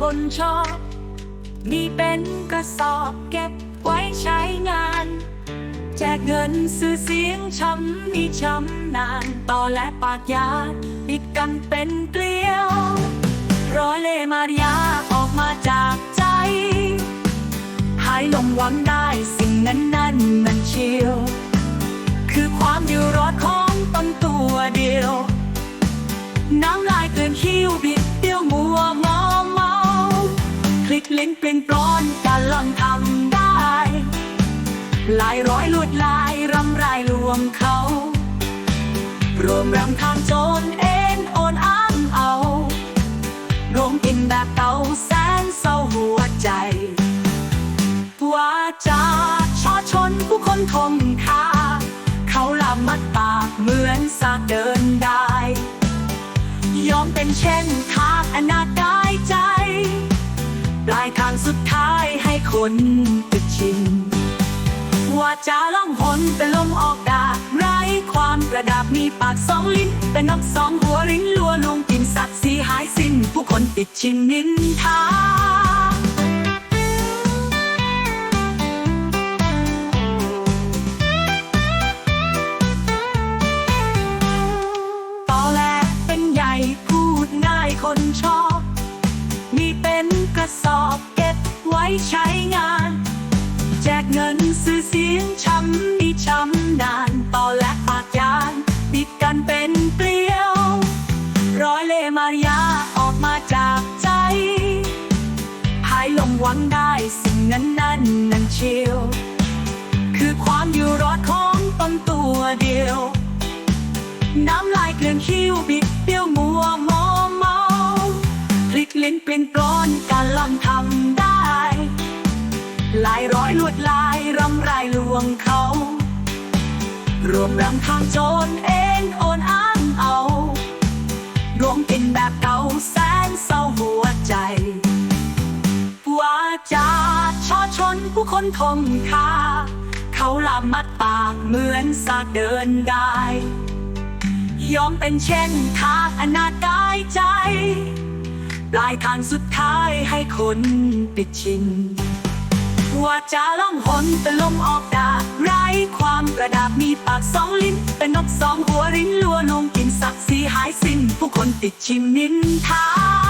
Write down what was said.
คนชอบมีเป็นกระสอบเก็บไว้ใช้งาน แจกเงินซื้อเสียงช้ำมีช้ำนานต่อและปากยาปิดกันเป็นเกลียว ร้อยเลมารยาออกมาจากใจ หายลงหวังได้สิ่งนั้นนั่นมันเชียว คือความอยู่รอดของ ล่นเปลี่ยนปลอนการลองทำได้ หลายร้อยลวดลายรำรายลวงเขา รวมรำทางโจรเอ็นโอนอ้างเอารวมกินแบบเตาแสนเศร้าหัวใจว่าจาชอชนผู้คนทงคาเขาลามัดปากเหมือนสากเดินได้ ยอมเป็นเช่นทางอนาจไนจะชินว่าจะล่องหนเป็นลมออกดาไร้ความประดับมีปากสองลิ้น เป็นนกสองหัวริ้นลัวลงกินสัตว์สีหายสิ้น ผู้คนติดชินนินทา งหวังได้สิ่งนั้นนั่นนั่นเชียว คือความอยู่รอดของตนตัวเดียว น้ำลายเกลื่อนคิ้วบิดเบี้ยวมัวมอเมาพลิกลิ้นเปลี่ยนกลอนการลองทำได้หลายร้อยลวดลายรำไรลวงเขา รวมรำทางโจรเอ็นโอนอ้า จาชอชนผู้คนทงคา เขาลามัดปากเหมือนสากเดินได้ ยอมเป็นเช่นทาอนาจใจ ปลายทางสุดท้ายให้คนปิดชินว่าจะล่องหนเป็นลมออกดาไร้ความกระดาบมีปากสองลิ้น เป็นนกสองหัวริ้นลัวลงกินสักสีหายสิ้น ผู้คนติดชิมนินทา